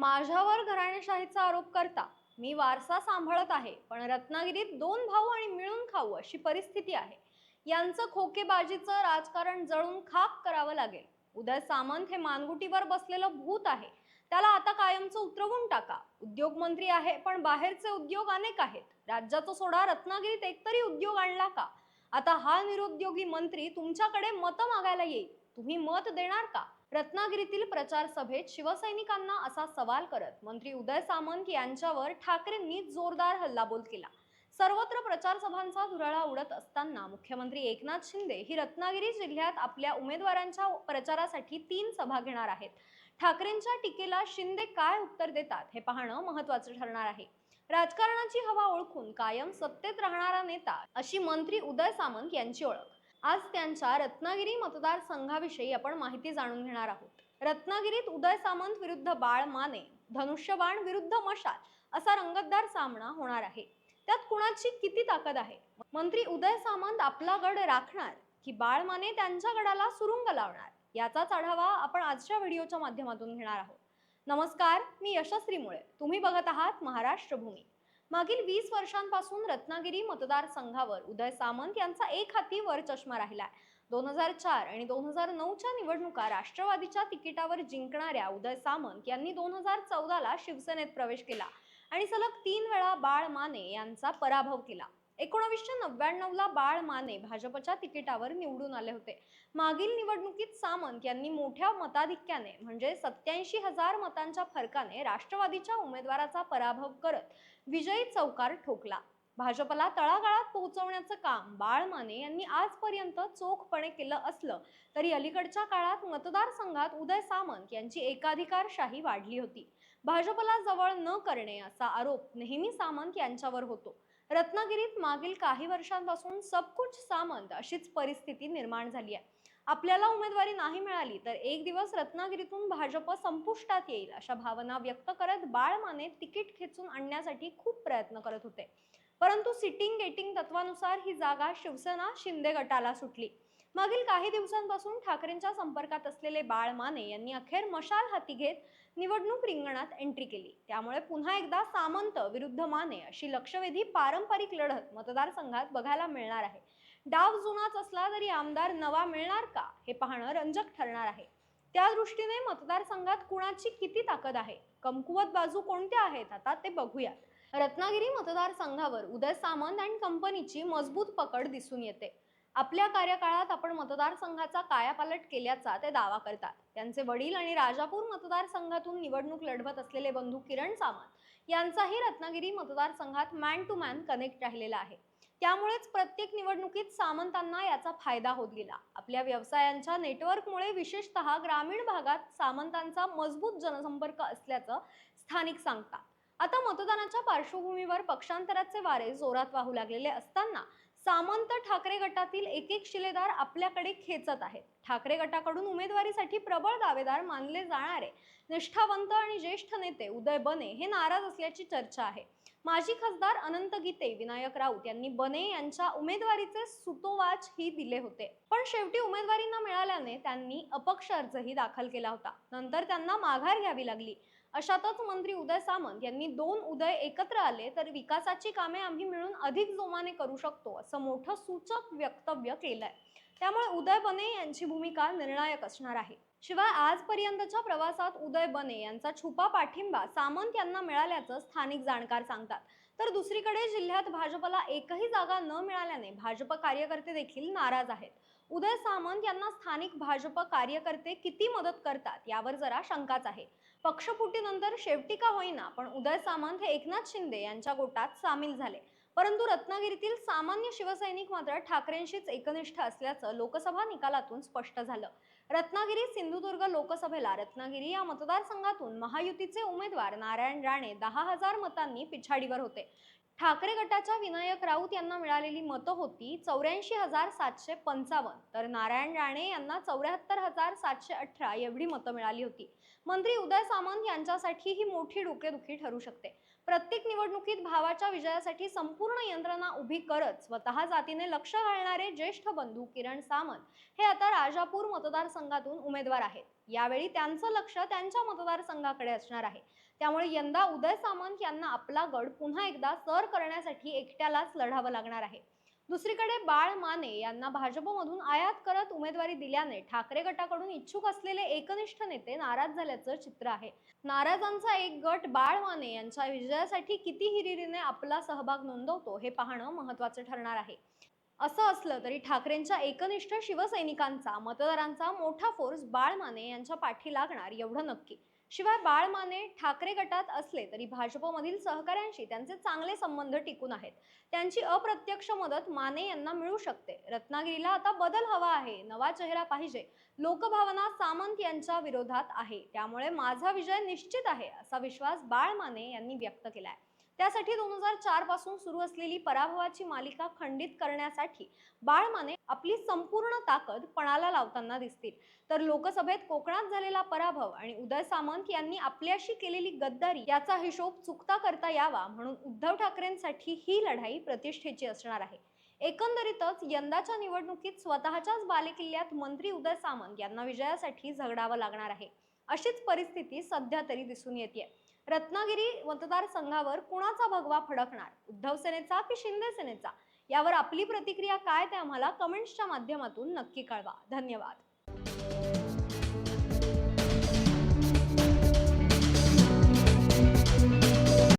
माझ्यावर घराणेशाहीचा आरोप करता मी वारसा सांभाळत आहे पण रत्नागिरीत दोन भाऊ आणि मिळून खाऊ अशी परिस्थिती आहे. यांचं खोकेबाजीचं राजकारण जळून खाप करावं लागेल. उदय सामंत हे मानगुटीवर बसलेलं भूत आहे. त्याला आता कायमचं उतरवून टाका. उद्योगमंत्री आहे पण बाहेरचे उद्योग अनेक आहेत. राज्याचा सोडा रत्नागिरीत एकतरी उद्योग आणला का? आता हा निरुद्योगी मंत्री तुमच्याकडे मतं मागायला येईल. तुम्ही मत देणार का? रत्नागिरीतील प्रचार सभेत शिवसैनिकांना असा सवाल करत मंत्री उदय सामंत यांच्यावर ठाकरेंनी जोरदार हल्लाबोल केला. सर्वत्र प्रचार सभांचा धुराळा उडत असताना मुख्यमंत्री एकनाथ शिंदे ही रत्नागिरी जिल्ह्यात आपल्या उमेदवारांच्या प्रचारासाठी तीन सभा घेणार आहेत. ठाकरेंच्या टीकेला शिंदे काय उत्तर देतात हे पाहणं महत्वाचं ठरणार आहे. राजकारणाची हवा ओळखून कायम सत्तेत राहणारा नेता अशी मंत्री उदय सामंत यांची ओळख. आज त्यांच्या रत्नागिरी मतदारसंघाविषयी आपण माहिती जाणून घेणार आहोत. रत्नागिरीत उदय सामंत विरुद्ध बाळ माने धनुष्यबाण विरुद्ध मशाल असा रंगतदार सामना होणार आहे. त्यात कुणाची किती ताकद आहे? मंत्री उदय सामंत आपला गड राखणार की बाळ माने त्यांच्या गडाला सुरुंग लावणार? याचाच आढावा आपण आजच्या व्हिडिओच्या माध्यमातून घेणार आहोत. नमस्कार मी यशस्वी मुळे. तुम्ही बघत आहात महाराष्ट्र भूमी. मागील वीस वर्षांपासून रत्नागिरी मतदारसंघावर उदय सामंत यांचा एक हाती वर चष्मा राहिलाय. दोन हजार चार आणि दोन हजार नऊच्या निवडणुका राष्ट्रवादीच्या तिकिटावर जिंकणाऱ्या उदय सामंत यांनी दोन हजार चौदाला शिवसेनेत प्रवेश केला आणि सलग तीन वेळा बाळ माने यांचा पराभव केला. एकोणवीसशे नव्याण्णवला बाळ माने भाजपच्या तिकिटावर निवडून आले होते. मागील निवडणुकीत सामंत यांनी मोठ्या मताधिक्याने म्हणजे सत्याऐंशी हजार मतांच्या फरकाने राष्ट्रवादीच्या उमेदवाराचा पराभव करत विजयी चौकार ठोकला. भाजपला तळागाळात पोहोचवण्याचं काम बाळ माने यांनी आजपर्यंत चोखपणे केलं असलं तरी अलीकडच्या काळात मतदारसंघात उदय सामंत यांची एकाधिकारशाही वाढली होती. भाजपला जवळ न करणे असा आरोप नेहमी सामंत यांच्यावर होतो. रत्नागिरीत मागील काही वर्षांपासून सबकुच सामंत अशीच परिस्थिती निर्माण झाली आहे. आपल्याला उमेदवारी नाही मिळाली तर एक दिवस रत्नागिरीतून भाजप संपुष्टात येईल अशा भावना व्यक्त करत बाळमाने तिकीट खेचून आणण्यासाठी खूप प्रयत्न करत होते. परंतु सिटिंग गेटिंग तत्वानुसार ही जागा शिवसेना शिंदे गटाला सुटली. मागील काही दिवसांपासून ठाकरेंच्या संपर्कात असलेले बाळ माने यांनी अखेर मशाल हाती घेत निवडणूक रिंगणात एंट्री केली. त्यामुळे पुन्हा एकदा सामंत विरुद्ध माने अशी लक्षवेधी पारंपरिक लढत मतदारसंघात बघायला मिळणार आहे. डाव जुनाच असला तरी आमदार नवा मिळणार का? हे पाहणं रंजक ठरणार आहे. त्या दृष्टीने मतदारसंघात कुणाची किती ताकद आहे? कमकुवत बाजू कोणत्या आहेत? आता ते बघूयात. रत्नागिरी मतदारसंघावर उदय सामंत अँड कंपनीची मजबूत पकड दिसून येते. आपल्या कार्यकाळात आपण मतदारसंघाचा कायापालट केल्याचा ते दावा करतात. त्यांचे वडील आणि राजापूर मतदारसंघातून निवडणूक लढवत असलेले बंधू किरण सामंत यांचाही रत्नागिरी मतदारसंघात मॅन टू मॅन कनेक्ट राहिलेला आहे. त्यामुळेच प्रत्येक निवडणुकीत सामंतांना याचा फायदा होत गेला. आपल्या व्यवसायांच्या नेटवर्कमुळे विशेषतः ग्रामीण भागात सामंतांचा मजबूत जनसंपर्क असल्याचं स्थानिक सांगतात. आता मतदानाच्या पार्श्वभूमीवर पक्षांतराचे वारे जोरात वाहू लागलेले असताना सामंत ठाकरे गटातील एक एक शिलेदार आपल्याकडे खेचत आहेत. ठाकरे गटाकडून उमेदवारीसाठी प्रबळ दावेदार मानले जाणारे निष्ठावंत आणि ज्येष्ठ नेते उदय बने हे नाराज असल्याची चर्चा आहे. माजी खासदार अनंत गीते विनायक राऊत यांनी बने यांच्या उमेदवारीचे सुतोवाच ही दिले होते. पण शेवटी उमेदवारी न मिळाल्याने त्यांनी अपक्ष अर्जही दाखल केला होता. नंतर त्यांना माघार घ्यावी लागली. अशातच मंत्री उदय सामंत यांनी दोन उदय एकत्र आले तर विकासाची कामे आम्ही मिळून अधिक जोमाने करू शकतो असं मोठं सूचक वक्तव्य केलंय. त्यामुळे उदय बने यांची भूमिका निर्णायक असणार आहे. शिवाय आजपर्यंतच्या प्रवासात उदय बने यांचा छुपा पाठिंबा सामंत यांना मिळाल्याचं स्थानिक जाणकार सांगतात. तर दुसरीकडे जिल्ह्यात भाजपला एकही जागा न मिळाल्याने भाजप कार्यकर्ते देखील नाराज आहेत. उदय सामंत यांना स्थानिक भाजप कार्यकर्ते किती मदत करतात यावर जरा शंकाच आहे. पक्षफुटीनंतर शेवटी का होईना पण उदय सामंत हे एकनाथ शिंदे यांच्या गोटात सामील झाले. परंतु रत्नागिरीतील सामान्य शिवसैनिक मात्र ठाकरेंशीच एकनिष्ठ असल्याचं लोकसभा निकालातून स्पष्ट झालं. रत्नागिरी सिंधुदुर्ग लोकसभेला रत्नागिरी या मतदारसंघातून महायुतीचे उमेदवार नारायण राणे दहा हजार मतांनी पिछाडीवर होते. ठाकरे गटाच्या विनायक राऊत यांना मिळालेली मतं होती चौऱ्याऐंशी हजार सातशे पंचावन्न. तर नारायण राणे यांना चौऱ्याहत्तर हजार सातशे अठरा एवढी मतं मिळाली होती. मंत्री उदय सामंत यांच्यासाठी ही मोठी डोकेदुखी ठरू शकते. प्रत्येक निवडणुकीत भावाच्या विजयासाठी संपूर्ण यंत्रणा उभी करत स्वतः जातीने लक्ष घालणारे ज्येष्ठ बंधू किरण सामंत हे आता राजापूर मतदारसंघातून उमेदवार आहेत. यावेळी त्यांचं लक्ष त्यांच्या मतदारसंघाकडे असणार आहे. त्यामुळे यंदा उदय सामंत यांना आपला गड पुन्हा एकदा सर करण्यासाठी एकट्यालाच लढावं लागणार आहे. दुसरीकडे बाळ माने यांना भाजपमधून आयात करत उमेदवारी दिल्याने ठाकरे गटाकडून इच्छुक असलेले एकनिष्ठ नेते नाराज झाल्याचं चित्र आहे. नाराजांचा एक गट बाळ माने यांच्या विजयासाठी किती हिरिरीने आपला सहभाग नोंदवतो हे पाहणं महत्वाचं ठरणार आहे. असं असलं तरी ठाकरेंच्या एकनिष्ठ शिवसैनिकांचा मतदारांचा मोठा फोर्स बाळ माने यांच्या पाठी लागणार एवढं नक्की. शिवाय बाळ माने ठाकरे गटात असले तरी भाजपमधील सहकाऱ्यांशी त्यांचे चांगले संबंध टिकून आहेत. त्यांची अप्रत्यक्ष मदत माने यांना मिळू शकते. रत्नागिरीला आता बदल हवा आहे. नवा चेहरा पाहिजे. लोकभावना सामंत यांच्या विरोधात आहे. त्यामुळे माझा विजय निश्चित आहे असा विश्वास बाळ माने यांनी व्यक्त केला आहे त्यासाठी दोन हजार चारपासून सुरू असलेली पराभवाची मालिका खंडित करण्यासाठी बाळमाने आपली संपूर्ण ताकद पणाला लावताना दिसतील. तर लोकसभेत कोकणात झालेला पराभव आणि उदय सामंत यांनी आपल्याशी केलेली गद्दारी याचा हिशोब चुकता करता यावा म्हणून उद्धव ठाकरेंसाठी ही लढाई प्रतिष्ठेची असणार आहे. एकंदरीतच यंदाच्या निवडणुकीत स्वतःच्याच बालेकिल्ल्यात मंत्री उदय सामंत यांना विजयासाठी झगडावं लागणार आहे. अशीच परिस्थिती सध्या तरी दिसून येते रत्नागिरी मतदारसंघावर कुणाचा भगवा फडकणार? उद्धव सेनेचा की शिंदे सेनेचा? यावर आपली प्रतिक्रिया काय ते आम्हाला कमेंट्सच्या माध्यमातून नक्की कळवा. धन्यवाद.